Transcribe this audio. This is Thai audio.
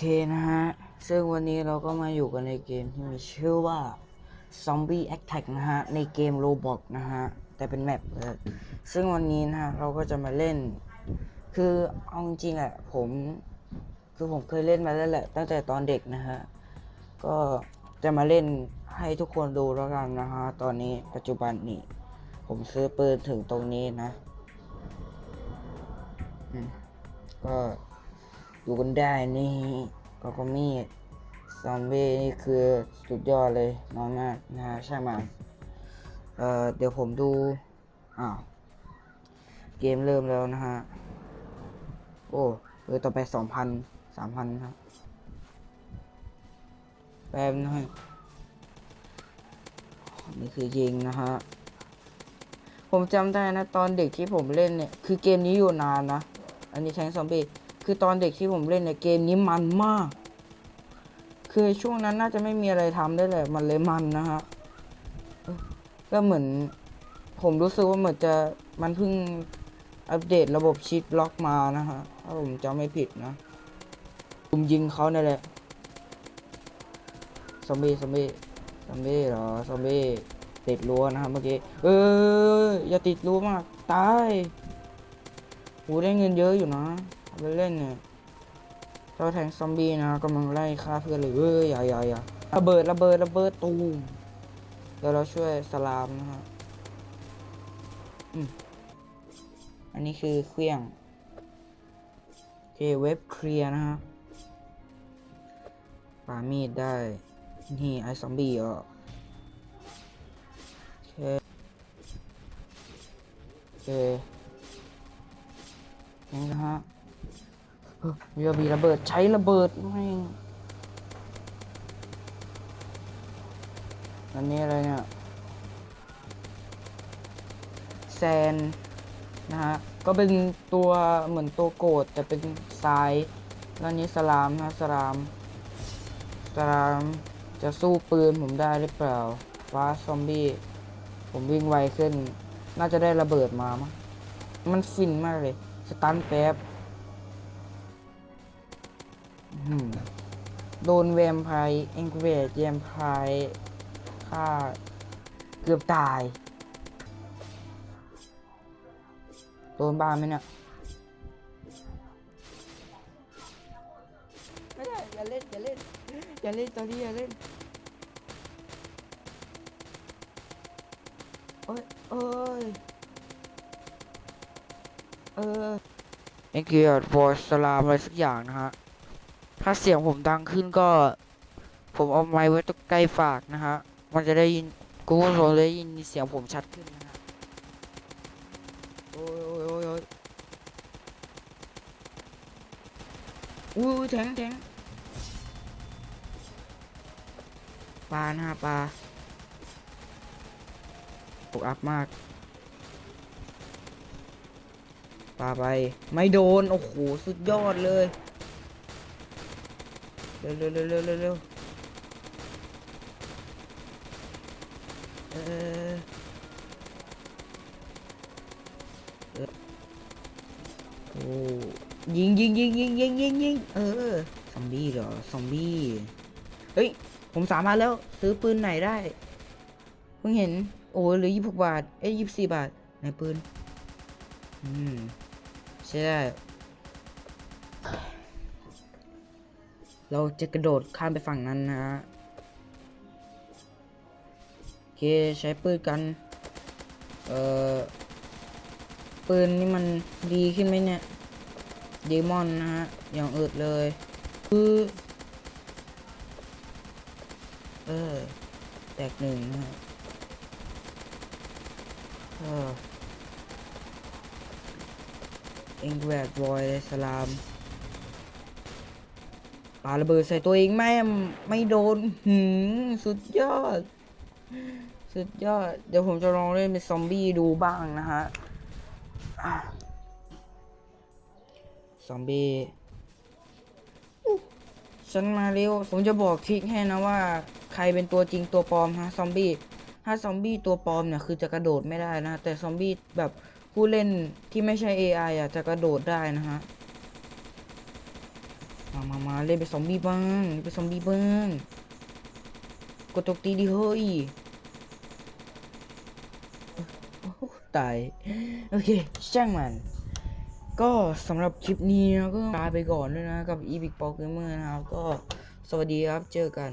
โอเคนะฮะ ซึ่งวันนี้เราก็มาอยู่กันในเกมที่มีชื่อว่า Zombie Attack นะฮะ ในเกม Roblox นะฮะ แต่เป็นแมปเลยซึ่งวันนี้นะฮะ เราก็จะมาเล่น คือเอาจริงๆอะผม คือผมเคยเล่นมาแล้วแหละ ตั้งแต่ตอนเด็กนะฮะ ก็จะมาเล่นให้ทุกคนดูแล้วกันนะฮะ ตอนนี้ปัจจุบันนี้ ผมซื้อปืนถึงตรงนี้นะก็ดูกันได้นี่ ก็ก็มีดซอมบี้นี่คือสุดยอดเลยน้อยมากนะฮะใช่ไหมเอ่อเดี๋ยวผมดูอ้าวเกมเริ่มแล้วนะฮะ โอ้เออต่อไปสองพันสามพันครับแป๊บนะฮะนี่คือยิงนะฮะ ผมจำได้นะ ตอนเด็กที่ผมเล่นเนี่ย คือเกมนี้อยู่นานนะ อันนี้แทงซอมบี้ คือตอนเด็กที่ผมเล่นเนี่ยเกมนี้มันมาก คือช่วงนั้นน่าจะไม่มีอะไรทำได้เลยมันเลยมันนะฮะก็เหมือน ผมรู้สึกว่าเหมือนจะมันเพิ่งอัปเดตระบบชิปล็อกมานะฮะถ้าผมจำไม่ผิดนะผมยิงเขาเนี่ยแหละซอมบี้ซอมบี้ซอมบี้เหรอซอมบี้ติดรั้วนะครับเมื่อกี้เอออย่าติดรั้วมากตายหูได้เงินเยอะอยู่นะ เอาเล่นเนี่ยเจ้าแทงซอมบี้นะกำลังไล่ฆ่าเพื่อนเลยเอ้ยอย่าอย่าอย่าระเบิดระเบิดระเบิดตูมเดี๋ยวเราช่วยสลามนะฮะอันนี้คือเครื่องโอเคเว็บเคลียร์นะฮะปามีดได้ นี่ไอซอมบี้อะโอเคโอเคนี่นะฮะ เฮ้ยมีบีระเบิดใช้ระเบิดไม่งอันนี้อะไรเนี่ยแซนนะฮะ ก็เป็นตัวเหมือนตัวโกดแต่เป็นทราย แล้วอันนี้สลามนะสลาม สลามจะสู้ปืนผมได้หรือเปล่าฟ้าซอมบี้ ผมวิ่งไวขึ้น น่าจะได้ระเบิดมามั้งมันฟินมากเลย สตันแป๊บ โดนแวมไพร์เอ็งเวดแวมไพร์ฆ่าเกือบตาย โดนบ้าไหมเนี่ยไม่ได้อย่าเล่น อย่าเล่น อย่าเล่นตอนนี้อย่าเล่นเอ้ยเอ้ยเออเอ็งเกียร์วอสลามอะไรสักอย่างนะฮะ ถ้าเสียงผมดังขึ้นก็ ผมเอาไม้ไว้ตรงใกล้ฝากนะฮะ มันจะได้ยินกูก็จะได้ยินเสียงผมชัดขึ้นนะฮะโอ้ยโอ้ยโอ้ยโอ้ยอุ้ยแทงแทงปลานะฮะปลาตกอัพมากปลาไป ไม่โดน โอ้โห สุดยอดเลย เร็วเร็วเร็วเร็วเร็วเออเอโอ้ยิงยิงยิงยิงยิงยิงยิงเออซอมบี้เหรอซอมบี้เฮ้ยผมสามารถแล้วซื้อปืนไหนได้เพิ่งเห็นโอ้เหลือยี่สิบบาทเอ้ยยี่สี่บาทในปืนอืมใช่ได้ เราจะกระโดดข้ามไปฝั่งนั้นนะฮะโอเคใช้ปืนกัน เอ่อ ปืนนี่มันดีขึ้นไหมเนี่ยเดมอนนะฮะ อย่างอืดเลย คือเออ แตกหนึ่งนะฮะเออเอ็งแวดบอยเลยสลาม ปาระเบิดใส่ตัวเองแม่ไม่โดนหืมสุดยอด สุดยอด เดี๋ยวผมจะลองเล่นเป็นซอมบี้ดูบ้างนะฮะซอมบี้ฉันมาเร็ว ผมจะบอกทริคให้นะว่า ใครเป็นตัวจริงตัวปลอมฮะซอมบี้ ถ้าซอมบี้ตัวปลอมเนี่ยคือจะกระโดดไม่ได้นะ แต่ซอมบี้แบบผู้เล่นที่ไม่ใช่ AI อะจะกระโดดได้นะฮะ มามามาเล่นไปนซอมบี้บ้างเล่นไปซอมบี้บ้างกดตกตีดิเฮ้ยตาย โอเคช่างมัน ก็สำหรับคลิปนี้ก็ลาไปก่อนด้วยนะ กับอีบิกโปเกมเมอร์นะครับ ก็สวัสดีครับ เจอกัน